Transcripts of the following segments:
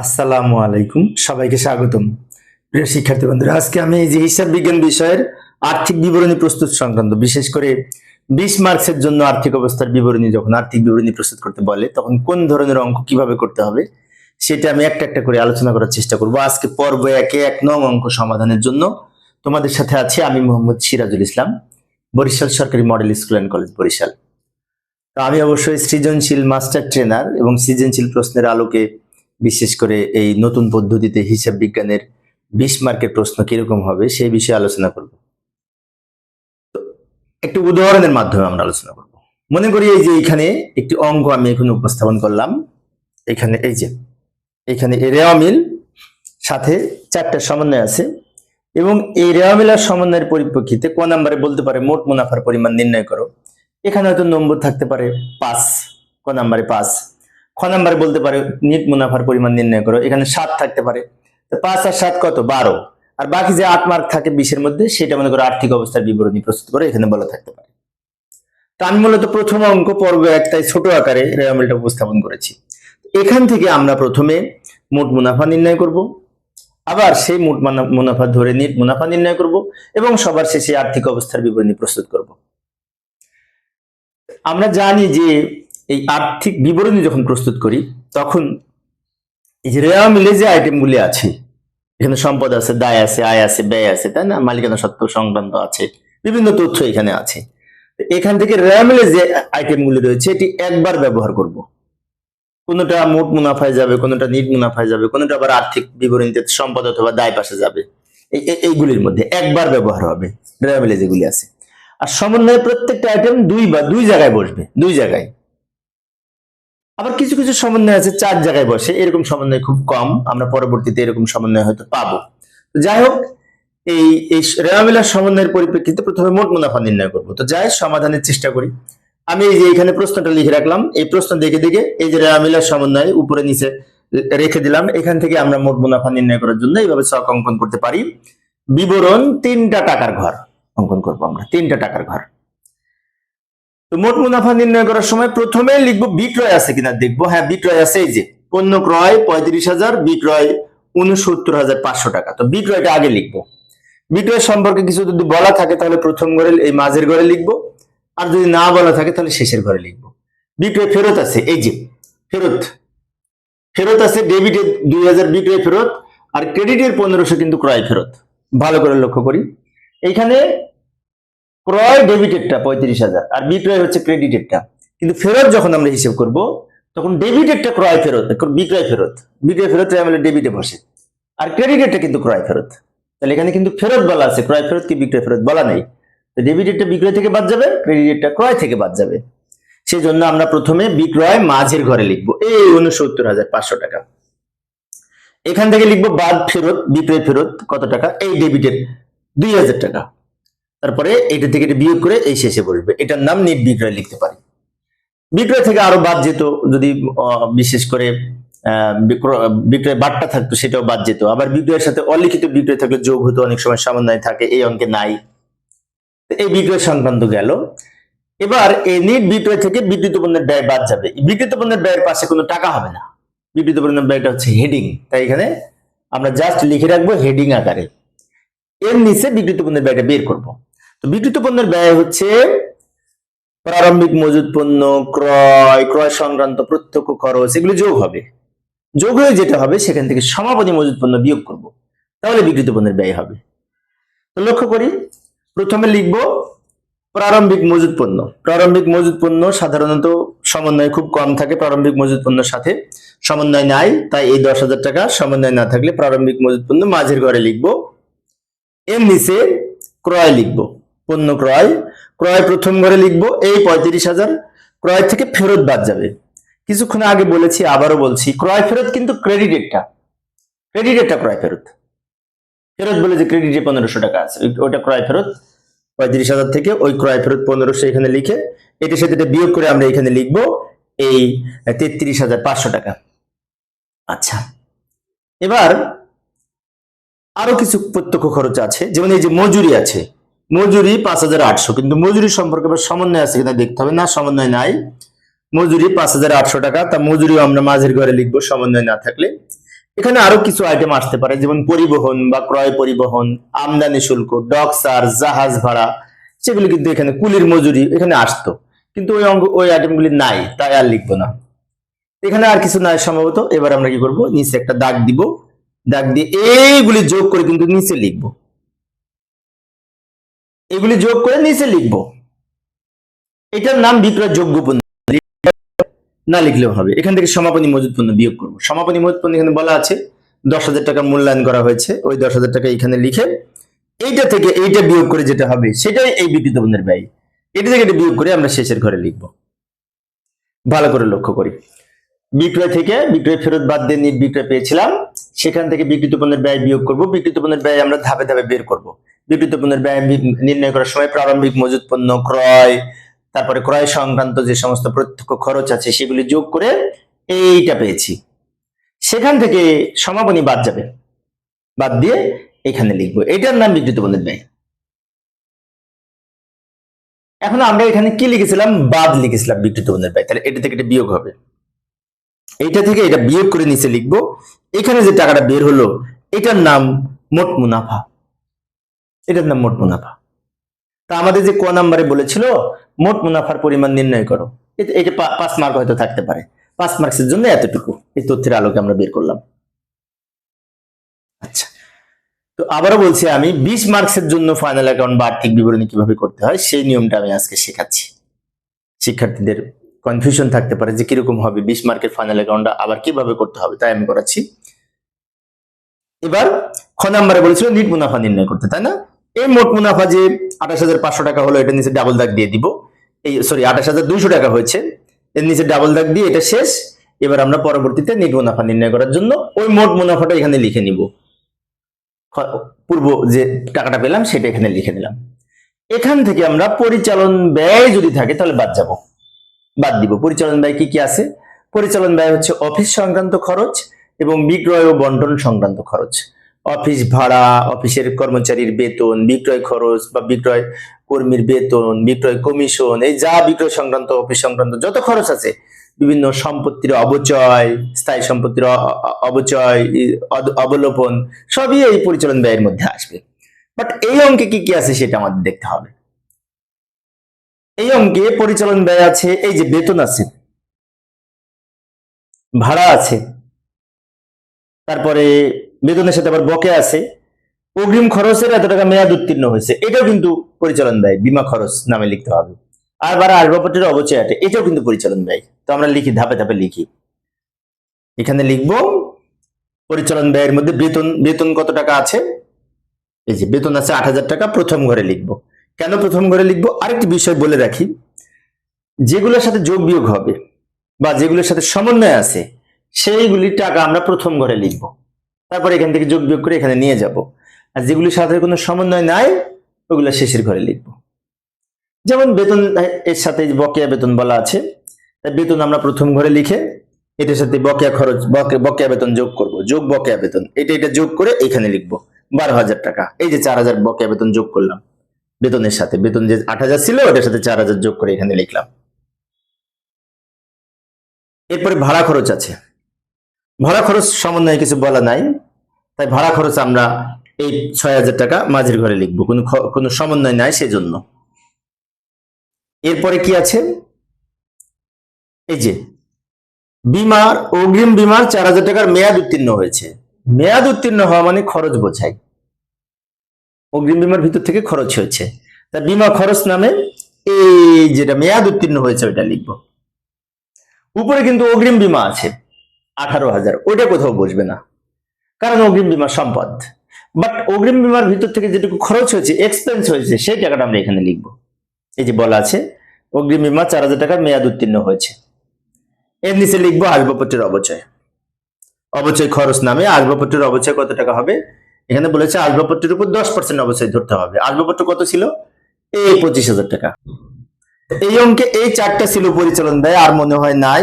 আসসালামু আলাইকুম। সবাইকে স্বাগতম। প্রিয় শিক্ষার্থী বন্ধুরা, আজকে আমি এই যে হিসাব বিজ্ঞান বিষয়ের আর্থিক বিবরণী প্রস্তুত সংক্রান্ত, বিশেষ করে বিশ মার্কসের জন্য আর্থিক অবস্থার বিবরণী, যখন আর্থিক বিবরণী প্রস্তুত করতে বলে, তখন কোন ধরনের অঙ্ক কীভাবে করতে হবে, সেটা আমি একটা একটা করে আলোচনা করার চেষ্টা করব। আজকে পর্ব একে এক নং অঙ্ক সমাধানের জন্য তোমাদের সাথে আছি আমি মোহাম্মদ সিরাজুল ইসলাম, বরিশাল সরকারি model school and college Barishal. তো আমি অবশ্যই সৃজনশীল মাস্টার ট্রেনার এবং সৃজনশীল প্রশ্নের আলোকে বিশেষ করে এই নতুন পদ্ধতিতে হিসাব বিজ্ঞানের বিশ মার্কের প্রশ্ন কীরকম হবে সেই বিষয়ে আলোচনা করব। একটি উদাহরণের মাধ্যমে আমরা আলোচনা করব। মনে করি এই যে এখানে একটি অঙ্ক আমি এখন উপস্থাপন করলাম। এখানে এই যে, এখানে এই রেওয়া মিল সাথে চারটা সমন্বয় আছে এবং এই রেওয়া মিলার সমন্বয়ের পরিপ্রেক্ষিতে ক নাম্বারে বলতে পারে মোট মুনাফার পরিমাণ নির্ণয় করো। এখানে হয়তো নম্বর থাকতে পারে পাঁচ, ক নাম্বারে পাঁচ খ নাম্বারে বলতে পারে, নিট মুনাফার পরিমাণ নির্ণয় করো, এখানে সাত থাকতে পারে। পাঁচ আর সাত কত? বারো। আর বাকি যে আট মার্ক থাকে বিশের মধ্যে, সেটা মনে করো আর্থিক অবস্থার বিবরণী প্রস্তুত করে এখানে বলা থাকতে পারে। তো আমি মূলত প্রথম অঙ্ক, পর্ব একটাই ছোট আকারে রেয়ামিলটা উপস্থাপন করেছি। এখান থেকে আমরা প্রথমে মোট মুনাফা নির্ণয় করব, আবার সেই মোট মানা- মুনাফা ধরে নিট মুনাফা নির্ণয় করব, এবং সবার শেষে আর্থিক অবস্থার বিবরণী প্রস্তুত করব। আমরা জানি যে এই আর্থিক বিবরণী যখন প্রস্তুত করি, তখন এই যে রেওয়া মিলে যে আইটেমগুলি আছে, এখানে সম্পদ আছে, দায় আছে, আয় আছে, ব্যয় আছে, তাই না? মালিকানা সত্ত্ব, সংক্রান্ত আছে, বিভিন্ন তথ্য এখানে আছে। এখান থেকে রেওয়া মিলে যে আইটেমগুলি রয়েছে, এটি একবার ব্যবহার করব। কোনোটা মোট মুনাফায় যাবে, কোনোটা নিট মুনাফায় যাবে, কোনোটা আবার আর্থিক বিবরণীতে সম্পদ অথবা দায় পাশে যাবে। এই, এই- এইগুলির মধ্যে একবার ব্যবহার হবে, রেওয়া মিলে যেগুলি আছে। আর সমন্বয়ে প্রত্যেকটা আইটেম দুই বা দুই জায়গায় বসবে, দুই জায়গায়। আবার কিছু কিছু সমন্বয় আছে, চার জায়গায় বসে। এরকম সমন্বয় খুব কম, আমরা পরবর্তীতে এরকম সমন্বয় হয়তো পাবো। যাই হোক, এই এই সমন্বয়ের পরিপ্রেক্ষিতে প্রথমে মোট মুনাফা নির্ণয় করব। তো যাই, সমাধানের চেষ্টা করি। আমি এই যে এখানে প্রশ্নটা লিখে রাখলাম, এই প্রশ্ন দেখে দেখে এই যে রেওয়ামিলার সমন্বয় উপরে নিচে রেখে দিলাম, এখান থেকে আমরা মোট মুনাফা নির্ণয় করার জন্য এইভাবে ছক অঙ্কন করতে পারি। বিবরণ তিনটা টাকার ঘর অঙ্কন করব আমরা, তিনটা টাকার ঘর। তো মোট মুনাফা নির্ণয় করার সময় প্রথমে লিখব বিক্রয় আছে কিনা, দেখব হ্যাঁ বিক্রয় আছে, এই যে, পণ্য ক্রয় পঁয়ত্রিশ হাজার, বিক্রয় উনসত্তর হাজার পাঁচশো টাকা। তো বিক্রয়টা আগে লিখব। বিক্রয় সম্পর্কে কিছু যদি বলা থাকে, তাহলে প্রথম ঘরে, এই মাঝের ঘরে লিখব। আর যদি না বলা থাকে, তাহলে শেষের ঘরে লিখব। বিক্রয় ফেরত আছে, এই যে, ফেরত। ফেরত আছে, ডেবিটের দুই হাজার বিক্রয় ফেরত, আর ক্রেডিটের পনেরোশো কিন্তু ক্রয় ফেরত। ভালো করে লক্ষ্য করি। এইখানে ক্রয় ডেবিটেডটা পঁয়ত্রিশ হাজার, আর বিক্রয় হচ্ছে ক্রেডিটেডটা কিন্তু ফেরত যখন আমরা হিসেব করব, তখন ডেবিটেডটা ক্রয় ফেরত বিক্রয় ফেরত। বিক্রয় ফেরত ডেবিটে বসে। আর ক্রেডিটেডটা কিন্তু ক্রয় ফেরত। তাহলে এখানে কিন্তু ফেরত বলা আছে, ক্রয় ফেরত কি বিক্রয় ফেরত বলা নেই। তো ডেবিটেডটা বিক্রয় থেকে বাদ যাবে ক্রেডিটেডটা ক্রয় থেকে বাদ যাবে। সেই জন্য আমরা প্রথমে বিক্রয় মাঝের ঘরে লিখব, এই উনসত্তর হাজার পাঁচশো টাকা। এখান থেকে লিখব বাদ ফেরত, বিক্রয় ফেরত কত টাকা? এই ডেবিটের দুই হাজার টাকা। তারপরে এটা থেকে এটা বিয়োগ করে এই শেষে বসবে। এটার নাম নিট বিক্রয় লিখতে পারি। বিক্রয় থেকে আরও বাদ যেত, যদি বিশেষ করে বিক্রয় বাদটা থাকতো, সেটাও বাদ যেত। আবার বিক্রয়ের সাথে অলিখিত বিক্রয় থাকলে যোগ হতো, অনেক সময় সমন্বয় থাকে, এই অঙ্কে নাই। এই বিক্রয় সংক্রান্ত গেল। এবার এই নিট বিক্রয় থেকে বিদ্যুৎ পণ্যের ব্যয় বাদ যাবে। বিদ্যুৎ পণ্যের ব্যয়ের পাশে কোনো টাকা হবে না। বিদ্যুৎ পণ্যের ব্যয়টা হচ্ছে হেডিং। তাই এখানে আমরা জাস্ট লিখে রাখব হেডিং আকারে। এর নিচে বিদ্যুৎ পণ্যের ব্যয়টা বের করব। তো বিদ্যুৎ পণ্যের ব্যয় হচ্ছে প্রারম্ভিক মজুদ পণ্য, ক্রয় ক্রয় সংক্রান্ত প্রত্যক্ষ খরচ, এগুলো যোগ হবে। যোগ হয়ে যেটা হবে, সেখান থেকে সমাপনী মজুদ পণ্য বিয়োগ করব। তাহলে বিক্রিত পণ্যের ব্যয় হবে। তো লক্ষ্য করি, প্রথমে লিখব প্রারম্ভিক মজুদ পণ্য। প্রারম্ভিক মজুদ পণ্য সাধারণত সমন্বয় খুব কম থাকে, প্রারম্ভিক মজুদ পণ্যের সাথে সমন্বয় নাই, তাই এই দশ হাজার টাকা সমন্বয় না থাকলে প্রারম্ভিক মজুদ পণ্য মাঝের ঘরে লিখব। এর ক্রয় লিখব। পণ্য ক্রয় ক্রয় প্রথম ঘরে লিখব এই পঁয়ত্রিশ হাজার, ক্রয় থেকে ফেরত বাদ যাবে। কিছুক্ষণ আগে বলেছি, আবারও বলছি, ক্রয় ফেরত কিন্তু ক্রেডিটেরটা ক্রেডিটেরটা ক্রয় ফেরত। ফেরত বলে যে ক্রেডিটে পনেরোশো টাকা আছে ওই- ওইটা ক্রয় ফেরত, পঁয়ত্রিশ হাজার থেকে ওই ক্রয় ফেরত পনেরোশো এখানে লিখে এটা বিয়োগ করে আমরা এখানে লিখব এই তেত্রিশ হাজার পাঁচশো টাকা। আচ্ছা এবার আরও কিছু প্রত্যক্ষ খরচ আছে, যেমন এই যে মজুরি আছে মজুরি পাঁচ হাজার আটশো। কিন্তু মজুরি সম্পর্কে সমন্বয় আছে কিনা দেখতে হবে। না, সমন্বয় নাই। মজুরি পাঁচ হাজার আটশো টাকা, তা মজুরিও আমরা মাঝের ঘরে লিখব, সমন্বয় না থাকলে। এখানে আরও কিছু আইটেম আসতে পারে, যেমন পরিবহন বা ক্রয় পরিবহন, আমদানি শুল্ক ডক চার্জ জাহাজ ভাড়া, সেগুলি কিন্তু এখানে কুলির মজুরি এখানে আসতো। কিন্তু ওই অঙ্গ, ওই আইটেমগুলি নাই, তাই আর লিখব না। এখানে আর কিছু নাই সম্ভবত। এবার আমরা কি করব? নিচে একটা দাগ দিব। দাগ দিয়ে এইগুলি যোগ করে কিন্তু নিচে লিখব। এগুলি যোগ করে নিচে লিখব। এটার নাম বিক্রয় যোগ্য পণ্য। না লিখলেও হবে। এখান থেকে সমাপনী মজুদ পণ্য বিয়োগ করব। সমাপনী মজুদ পণ্য এখানে বলা আছে, দশ হাজার টাকা মূল্যায়ন করা হয়েছে। ওই দশ হাজার টাকা এখানে লিখে এইটা থেকে এইটা বিয়োগ করে যেটা হবে, সেটাই এই বিকৃত পণ্যের ব্যয়। এটা থেকে এটা বিয়োগ করে আমরা শেষের ঘরে লিখব। ভালো করে লক্ষ্য করি। বিক্রয় থেকে বিক্রয় ফেরত বাদ দিয়ে নিট বিক্রয় পেয়েছিলাম। সেখান থেকে বিকৃত পণ্যের ব্যয় বিয়োগ করব। বিকৃত পণ্যের ব্যয় আমরা ধাপে ধাপে বের করব। বিকৃত পণ্যের ব্যয় নির্ণয় করার সময় প্রারম্ভিক মজুত পণ্য, ক্রয়, তারপরে ক্রয় সংক্রান্ত যে সমস্ত প্রত্যক্ষ খরচ আছে, সেগুলি যোগ করে এইটা পেয়েছি। সেখান থেকে সমাপনী বাদ যাবে। বাদ দিয়ে এখানে লিখব। এটার নাম বিকৃত পণ্যের ব্যয়। এখন আমরা এখানে কি লিখেছিলাম? বাদ লিখেছিলাম বিকৃত পণ্যের ব্যয়। তাহলে এটা থেকে এটা বিয়োগ হবে। এইটা থেকে এটা বিয়োগ করে নিচে লিখব। এখানে যে টাকাটা বের হলো, এটার নাম মোট মুনাফা। এটার নাম মোট মুনাফা। তা আমাদের যে ক নাম্বারে বলেছিল, মোট মুনাফার পরিমাণ নির্ণয় করো। এটা পাঁচ মার্ক হয়তো থাকতে পারে। পাঁচ মার্কসের জন্য এতটুকু এই তথ্যের আলোকে আমরা বের করলাম। আচ্ছা তো আবারও বলছি আমি, বিশ মার্কসের জন্য ফাইনাল অ্যাকাউন্ট বা আর্থিক বিবরণী কীভাবে করতে হয়, সেই নিয়মটা আমি আজকে শেখাচ্ছি। শিক্ষার্থীদের কনফিউশন থাকতে পারে যে কীরকম হবে বিশ মার্কের ফাইনাল অ্যাকাউন্টটা আবার কীভাবে করতে হবে, তাই আমি করাচ্ছি। এবার খ নাম্বারে বলেছিল নিট মুনাফা নির্ণয় করতে, তাই না? এই মোট মুনাফা যে আঠাশ হাজার পাঁচশো টাকা হলো, এটা নিচে ডাবল দাগ দিয়ে দিব। এই সরি আঠাশ হাজার দুইশো টাকা হয়েছে। এর নিচে ডাবল দাগ দিয়ে এটা শেষ। এবার আমরা পরবর্তীতে নিট মুনাফা নির্ণয় করার জন্য ওই মোট মুনাফাটা এখানে লিখে নিব। পূর্ব যে টাকাটা পেলাম, সেটা এখানে লিখে নিলাম। এখান থেকে আমরা পরিচালন ব্যয় যদি থাকে, তাহলে বাদ যাব। বাদ দিব। পরিচালন ব্যয় কি কি আছে? পরিচালন ব্যয় হচ্ছে অফিস সংক্রান্ত খরচ এবং বিক্রয় ও বন্টন সংক্রান্ত খরচ। অফিস ভাড়া, অফিসের কর্মচারীর বেতন, বিক্রয় খরচ বা বিক্রয় কর্মীর বেতন, বিক্রয় কমিশন, এই যা বিক্রয় সংক্রান্ত, অফিস সংক্রান্ত যত খরচ আছে, বিভিন্ন সম্পত্তির অবচয় স্থায়ী সম্পত্তির অবচয় অবলোপন, সবই এই পরিচালন ব্যয়ের মধ্যে আসবে। বাট এই অঙ্কে কি কি আছে সেটা আমাদের দেখতে হবে। এই অঙ্কে পরিচালন ব্যয় আছে, এই যে বেতন আছে, ভাড়া আছে, তারপরে বেতনের সাথে আবার বকে আছে। অগ্রিম খরচের এত টাকা মেয়াদ উত্তীর্ণ হয়েছে। এটাও কিন্তু পরিচালন ব্যয়, বিমা খরচ নামে লিখতে হবে। আর বারা আসবাবপত্রের অবচয় আছে, এটাও কিন্তু পরিচালন ব্যয়। তো আমরা লিখি, ধাপে ধাপে লিখি। এখানে লিখব, পরিচালন ব্যয়ের মধ্যে বেতন বেতন কত টাকা আছে? এই যে বেতন আছে আট হাজার টাকা, প্রথম ঘরে লিখব। কেন প্রথম ঘরে লিখব? আরেকটি বিষয় বলে রাখি, যেগুলোর সাথে যোগ বিয়োগ হবে বা যেগুলোর সাথে সমন্বয় আছে সেইগুলির টাকা আমরা প্রথম ঘরে লিখব। তারপর এখান থেকে যোগ বিয়োগ করে এখানে নিয়ে যাব। আর যেগুলির সাথে কোনো সমন্বয় নাই, ওগুলো শেষের ঘরে লিখব। যেমন বেতন, এর সাথে বকেয়া বেতন বলা আছে। তাই বেতন আমরা প্রথম ঘরে লিখে এটার সাথে বকেয়া খরচ, বকে- বকেয়া বেতন যোগ করব। যোগ বকেয়া বেতন, এটা এটা যোগ করে এখানে লিখব। বারো হাজার টাকা, এই যে চার হাজার বকেয়া বেতন যোগ করলাম। বেতনের সাথে, বেতন যে আট হাজার ছিল, ওটার সাথে চার হাজার যোগ করে এখানে লিখলাম। এরপরে ভাড়া খরচ আছে। ভাড়া খরচ সমন্বয়ে কিছু বলা নাই। তাই ভাড়া খরচ আমরা এই ছয় হাজার টাকা মাঝের ঘরে লিখব। কোনো কোনো সমন্বয় নাই সেজন্য। এরপরে কি আছে? এই যে, বিমার, অগ্রিম বিমার চার হাজার টাকার মেয়াদ উত্তীর্ণ হয়েছে। মেয়াদ উত্তীর্ণ হওয়া মানে খরচ বোঝায়। অগ্রিম বিমার ভিতর থেকে খরচ হয়েছে। তা বিমা খরচ নামে এই যেটা মেয়াদ উত্তীর্ণ হয়েছে, ওইটা লিখব। উপরে কিন্তু অগ্রিম বিমা আছে। আঠারো হাজার, ওইটা কোথাও বসবে না। কারণ অগ্রিম বিমা সম্পদ। বাট অগ্রিম বিমার ভিতর থেকে যেটুকু খরচ হয়েছে এক্সপেন্স হয়েছে, সেই টাকাটা আমরা এখানে লিখব। এই যে বলা আছে, অগ্রিম বিমা চার হাজার টাকার মেয়াদ উত্তীর্ণ হয়েছে। এর নিচে লিখব আসবাবপত্রের অবচয়। অবচয় খরচ নামে আসবাবপত্রের অবচয় কত টাকা হবে? এখানে বলেছে আসবাবপত্রের উপর দশ পার্সেন্ট অবচয় ধরতে হবে। আসবাবপত্র কত ছিল? এই পঁচিশ হাজার টাকা। এই অঙ্কে এই চারটা ছিল পরিচালন ব্যয় আর মনে হয় নাই।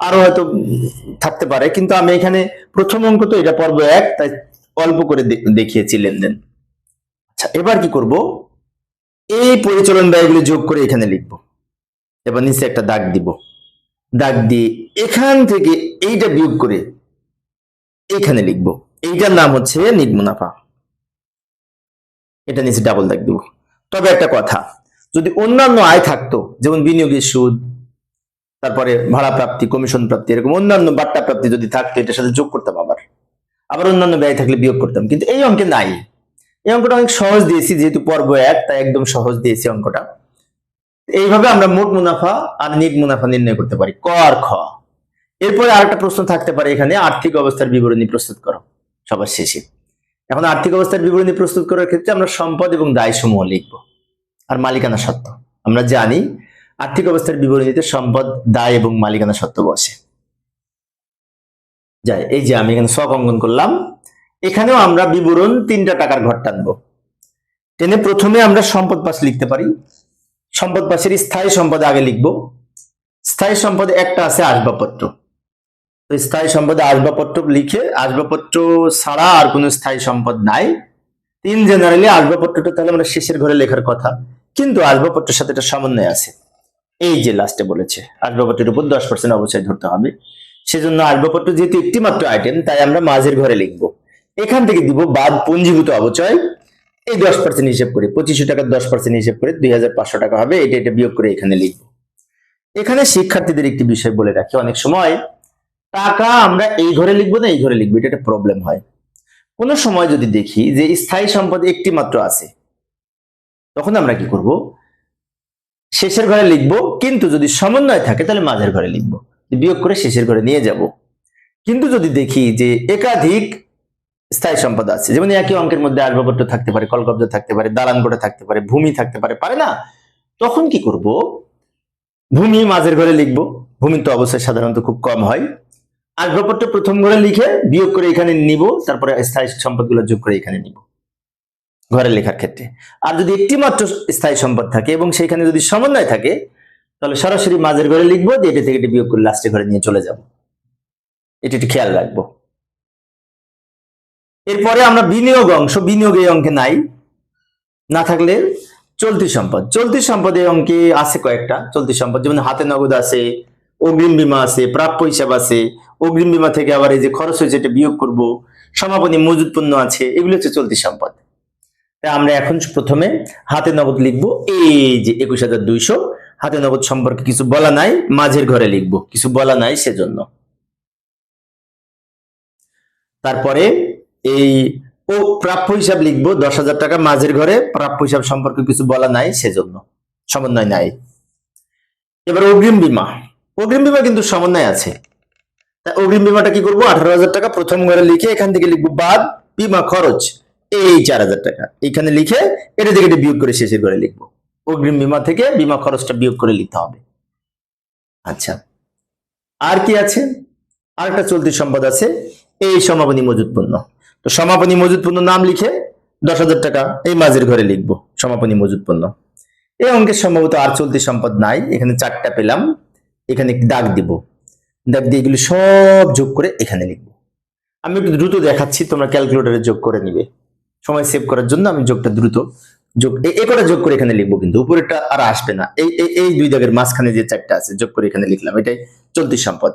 আরও হয়তো থাকতে পারে, কিন্তু আমি এখানে প্রথম অঙ্ক তো এটা পর্ব এক, তাই অল্প করে দেখিয়েছি লেনদেন। আচ্ছা এবার কি করব? এই পরিচালন ব্যয়গুলি যোগ করে এখানে লিখব। এবার নিচে একটা দাগ দিব। দাগ দিয়ে এখান থেকে এইটা বিয়োগ করে এইখানে লিখব। এইটার নাম হচ্ছে নিট মুনাফা। এটা নিচে ডাবল দাগ দিব। তবে একটা কথা, যদি অন্যান্য আয় থাকতো, যেমন বিনিয়োগের সুদ তারপরে ভাড়া প্রাপ্তি কমিশন প্রাপ্তি এরকম অন্যান্য বাট্টা প্রাপ্তি যদি থাকতো, এটার সাথে যোগ করতাম আবার। আবার অন্যান্য ব্যয় থাকলে বিয়োগ করতাম। কিন্তু এই অঙ্কে নাই। এই অঙ্কটা অনেক সহজ দিয়েছি, যেহেতু পর্ব এক, তাই একদম সহজ দিয়েছি অঙ্কটা। এইভাবে আমরা মোট মুনাফা আর নিট মুনাফা নির্ণয় করতে পারি। ক আর খ। এরপরে আরেকটা প্রশ্ন থাকতে পারে এখানে, আর্থিক অবস্থার বিবরণী প্রস্তুত করো, সবার শেষে। এখন আর্থিক অবস্থার বিবরণী প্রস্তুত করার ক্ষেত্রে আমরা সম্পদ এবং দায় সমূহ লিখব। আর মালিকানা সত্ত্ব আমরা জানি আর্থিক অবস্থার বিবরণীতে সম্পদ, দায় এবং মালিকানা সত্ত্ব বসে। যাই, এই যে আমি এখানে শখ অঙ্কন করলাম, এখানেও আমরা বিবরণ তিনটা টাকার ঘর টানবো। টেনে প্রথমে আমরা সম্পদ পাশ লিখতে পারি। সম্পদ পাশের স্থায়ী সম্পদ আগে লিখব। স্থায়ী সম্পদে একটা আছে আসবাবপত্র। তো স্থায়ী সম্পদে আসবাবপত্র লিখে আসবাবপত্র ছাড়া আর কোনো স্থায়ী সম্পদ নাই। তিন জেনারেলি আসবাবপত্রটা তাহলে আমরা শেষের ঘরে লেখার কথা। কিন্তু আসবাবপত্রের সাথে এটা সমন্বয় আছে। এই যে লাস্টে বলেছে, আসবাবপত্রের উপর দশ পার্সেন্ট অবশ্যই ধরতে হবে। সেজন্য আসবাবপত্র যেহেতু একটি মাত্র আইটেম তাই আমরা মাঝের ঘরে লিখব। এখান থেকে দিব বাদ পুঞ্জীভূত অবচয়, এই দশ পার্সেন্ট হিসেব করে, পঁচিশশো টাকার দশ পার্সেন্ট হিসেব করে দুই হাজার পাঁচশো টাকা হবে, এটা এটা বিয়োগ করে এখানে লিখব। এখানে শিক্ষার্থীদের একটি বিষয় বলে রাখি, অনেক সময় টাকা আমরা এই ঘরে লিখব না, এই ঘরে লিখব, এটা একটা প্রবলেম হয়। কোনো সময় যদি দেখি যে স্থায়ী সম্পদ একটি মাত্র আছে, তখন আমরা কি করব? শেষের ঘরে লিখব, কিন্তু যদি সমন্বয় থাকে তাহলে মাঝের ঘরে লিখব। বিয়োগ করে শেষের ঘরে নিয়ে যাব। কিন্তু যদি দেখি যে একাধিক স্থায়ী সম্পদ আছে, যেমন একই অঙ্কের মধ্যে আসবাবপত্র থাকতে পারে, কলকব্জা থাকতে পারে, দালান কোঠা থাকতে পারে, ভূমি থাকতে পারে পারে না? তখন কি করব? ভূমি মাঝের ঘরে লিখব। ভূমি তো অবশ্যই সাধারণত খুব কম হয়। আসবাবপত্র প্রথম ঘরে লিখে বিয়োগ করে এখানে নিব, তারপরে স্থায়ী সম্পদগুলো যোগ করে এখানে নিব। ঘরে লেখার ক্ষেত্রে। আর যদি একটি মাত্র স্থায়ী সম্পদ থাকে এবং সেখানে যদি সমন্বয় থাকে, তাহলে সরাসরি মাঝের ঘরে লিখব যে এটা থেকে বিয়োগ করে লাস্টে ঘরে নিয়ে চলে যাব। এটা একটু খেয়াল রাখব। এরপরে আমরা বিনিয়োগ অংশ, বিনিয়োগ এই অঙ্কে নাই। না থাকলে চলতি সম্পদ। চলতি সম্পদ এই অঙ্কে আছে কয়েকটা। চলতি সম্পদ, যেমন হাতে নগদ আছে, অগ্রিম বীমা আছে, প্রাপ্য হিসাব আছে, অগ্রিম বীমা থেকে আবার এই যে খরচ হয়েছে, এটা বিয়োগ করব। সমাপনী মজুদ পণ্য আছে, এগুলো হচ্ছে চলতি সম্পদ। আমরা এখন প্রথমে হাতে নগদ লিখব, এই যে একুশ হাজার দুইশো। হাতে নগদ সম্পর্কে কিছু বলা নাই, মাঝের ঘরে লিখব, কিছু বলা নাই সেজন্য। তারপরে এই ও প্রাপ্য হিসাব লিখব, দশ হাজার টাকা মাঝের ঘরে, প্রাপ্য হিসাব সম্পর্কে কিছু বলা নাই সেজন্য, সমন্বয় নাই। এবার অগ্রিম বিমা, অগ্রিম বীমা কিন্তু সমন্বয় আছে। তা অগ্রিম বিমাটা কি করব? আঠারো হাজার টাকা প্রথম ঘরে লিখে এখান থেকে লিখব বাদ, বীমা খরচ। এই চার হাজার টাকা। এখানে লিখে এটা থেকে এটা বিয়োগ করে শেষের ঘরে লিখব। অগ্রিম বিমা থেকে বিমা খরচটা বিয়োগ করে লিখতে হবে। আচ্ছা। আর কি আছে? আরেকটা চলতি সম্পদ আছে, এই সমাপনী মজুদ পণ্য। তো সমাপনী মজুদ পণ্য নাম লিখে দশ হাজার টাকা এই মাঝের ঘরে লিখব, সমাপনী মজুদ পণ্য। এই অঙ্কের সম্ভবত আর চলতি সম্পদ নাই, এখানে চারটা পেলাম। এখানে একটি দাগ দিব। দাগ দিয়ে এগুলি সব যোগ করে এখানে লিখব। আমি একটু দ্রুত দেখাচ্ছি, তোমরা ক্যালকুলেটরে যোগ করে নিবে। সময় সেভ করার জন্য আমি যোগটা দ্রুত যোগ, এ- এ কটা যোগ করে এখানে লিখব কিন্তু, উপরেরটা আর আসবে না। এই, এই- এই দুই দাগের মাঝখানে যে চারটা আছে, যোগ করে এখানে লিখলাম, এটাই চলতি সম্পদ।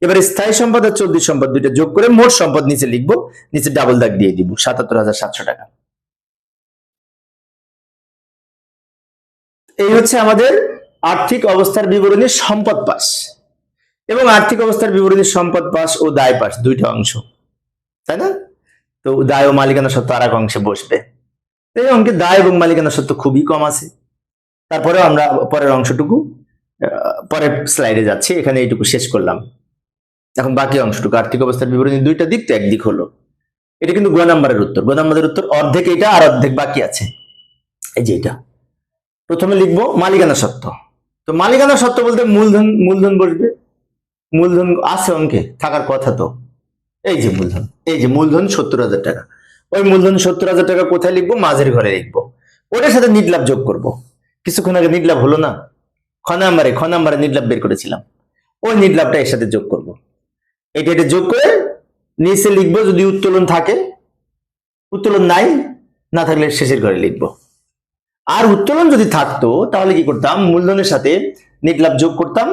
এবার স্থায়ী সম্পদ আর চলতি সম্পদ দুইটা যোগ করে মোট সম্পদ নিচে লিখব, নিচে ডাবল দাগ দিয়ে দিব, সাতাত্তর হাজার সাতশো টাকা। এই হচ্ছে আমাদের আর্থিক অবস্থার বিবরণী সম্পদ পাস। এবং আর্থিক অবস্থার বিবরণী সম্পদ পাস ও দায় পাস, দুইটা অংশ। তাই না? তো দায় ও মালিকানা সত্ত্ব আর এক অংশে বসবে। এই অঙ্কে দায় এবং মালিকানা সত্ত্ব খুবই কম আছে। তারপরে আমরা পরের অংশটুকু পরের স্লাইডে যাচ্ছি, এখানে এইটুকু শেষ করলাম। এখন বাকি অংশটুকু, আর্থিক অবস্থার বিবরণী দুইটা দিক তো একদিক হলো। এটা কিন্তু গ নাম্বারের উত্তর। গ নাম্বারের উত্তর অর্ধেক এটা আর অর্ধেক বাকি আছে। এই যে এটা। প্রথমে লিখব মালিকানা সত্ত্ব। তো মালিকানা সত্ত্ব বলতে মূলধন মূলধন বসবে। মূলধন আছে অঙ্কে থাকার কথা তো। এই যে মূলধন, এই যে মূলধন সত্তর হাজার টাকা। ওই মূলধন সত্তর হাজার টাকা কোথায় লিখব? মাঝের ঘরে লিখব। ওটার সাথে নিটলাভ যোগ করব। কিছুক্ষণ আগে নিটলাভ হলো না? খ নাম্বারে খ নাম্বারে নিটলাভ বের করেছিলাম। ওই নিটলাভটা এর সাথে যোগ করব। এটা এটা যোগ করে নিচে লিখব, যদি উত্তোলন থাকে। উত্তোলন নাই, না থাকলে শেষের ঘরে লিখব। আর উত্তোলন যদি থাকতো, তাহলে কি করতাম? মূলধনের সাথে নিটলাভ যোগ করতাম,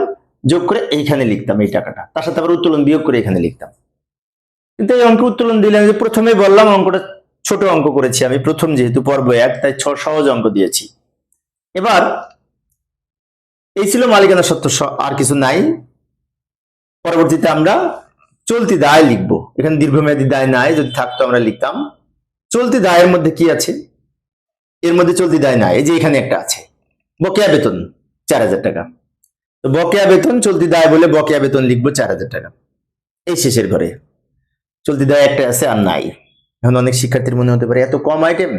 যোগ করে এইখানে লিখতাম এই টাকাটা। তার সাথে আবার উত্তোলন বিয়োগ করে এখানে লিখতাম। কিন্তু এই অঙ্ক উত্তোলন দিলাম যে প্রথমে বললাম, অঙ্কটা ছোট অঙ্ক করেছি আমি। প্রথম যেহেতু পর্ব এক, তাই ছ- সহজ অঙ্ক দিয়েছি। এবার, এই ছিল মালিকানা সত্য আর কিছু নাই। পরবর্তীতে আমরা চলতি দায় লিখব। এখানে দীর্ঘমেয়াদী দায় নাই, যদি থাকতো আমরা লিখতাম। চলতি দায়ের মধ্যে কি আছে? এর মধ্যে চলতি দায় নাই, এই যে এখানে একটা আছে। বকেয়া বেতন, চার হাজার টাকা। তো বকেয়া বেতন, চলতি দায় বলে বকেয়া বেতন লিখব চার হাজার টাকা। এই শেষের ঘরে। চলতি দায় একটা আছে আর নাই। এখন অনেক শিক্ষার্থীর মনে হতে পারে এত কম আইটেম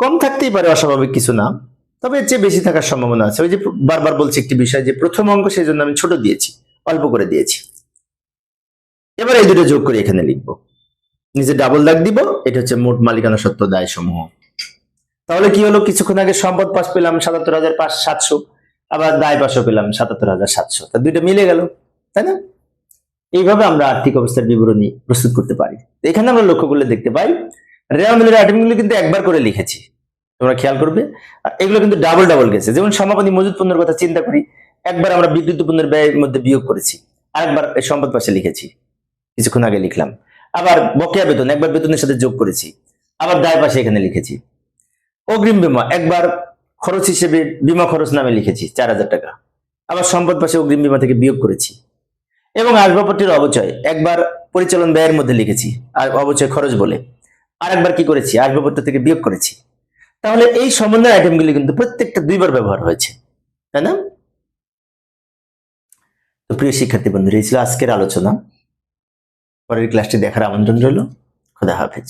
কম থাকতেই পারে অস্বাভাবিক কিছু না, তবে এর চেয়ে বেশি থাকার সম্ভাবনা আছে। ওই যে বারবার বলছি একটি বিষয় যে প্রথম অঙ্ক সেই জন্য আমি ছোট দিয়েছি, অল্প করে দিয়েছি। এবার এই দুটো যোগ করে এখানে লিখব। নিজে ডাবল দাগ দিব, এটা হচ্ছে মোট মালিকানা সত্ত্ব দায় সমূহ তাহলে কি হলো? কিছুক্ষণ আগে সম্পদ পাস পেলাম সাতাত্তর হাজার পাঁচ সাতশো, আবার দায় পাশও পেলাম সাতাত্তর হাজার সাতশো। তা দুইটা মিলে গেল, তাই না? এইভাবে আমরা আর্থিক অবস্থার বিবরণী প্রস্তুত করতে পারি। এখানে আমরা লক্ষ্য করলে দেখতে পাই রেওয়া মিলের আইটেমগুলো কিন্তু একবার করে লিখেছি। তোমরা খেয়াল করবে। এগুলো কিন্তু ডাবল ডাবল গেছে। যেমন সমাপনী মজুদ পণ্যের কথা চিন্তা করি, একবার আমরা বিদ্যুৎ পণ্যের ব্যয়ের মধ্যে বিয়োগ করেছি, আরেকবার সম্পদ পাশে লিখেছি। কিছুক্ষণ আগে লিখলাম। আবার বকেয়া বেতন, একবার বেতনের সাথে যোগ করেছি। আবার দায় পাশে এখানে লিখেছি। অগ্রিম বিমা, একবার খরচ হিসেবে বিমা খরচ নামে লিখেছি, চার হাজার টাকা। আবার সম্পদ পাশে অগ্রিম বিমা থেকে বিয়োগ করেছি। এবং আসবাবপত্রের অবচয়। একবার পরিচালন ব্যয়ের মধ্যে লিখেছি, আর অবচয় খরচ বলে। আর একবার কি করেছি? আসবাবপত্র থেকে বিয়োগ করেছি। তাহলে এই সমন্বয় আইটেমগুলি কিন্তু প্রত্যেকটা দুইবার ব্যবহার হয়েছে, তাই না? তো প্রিয় শিক্ষার্থী বন্ধুরা, এই ছিল আজকের আলোচনা। পরের ক্লাসটি দেখার আমন্ত্রণ রইল। খোদা হাফেজ।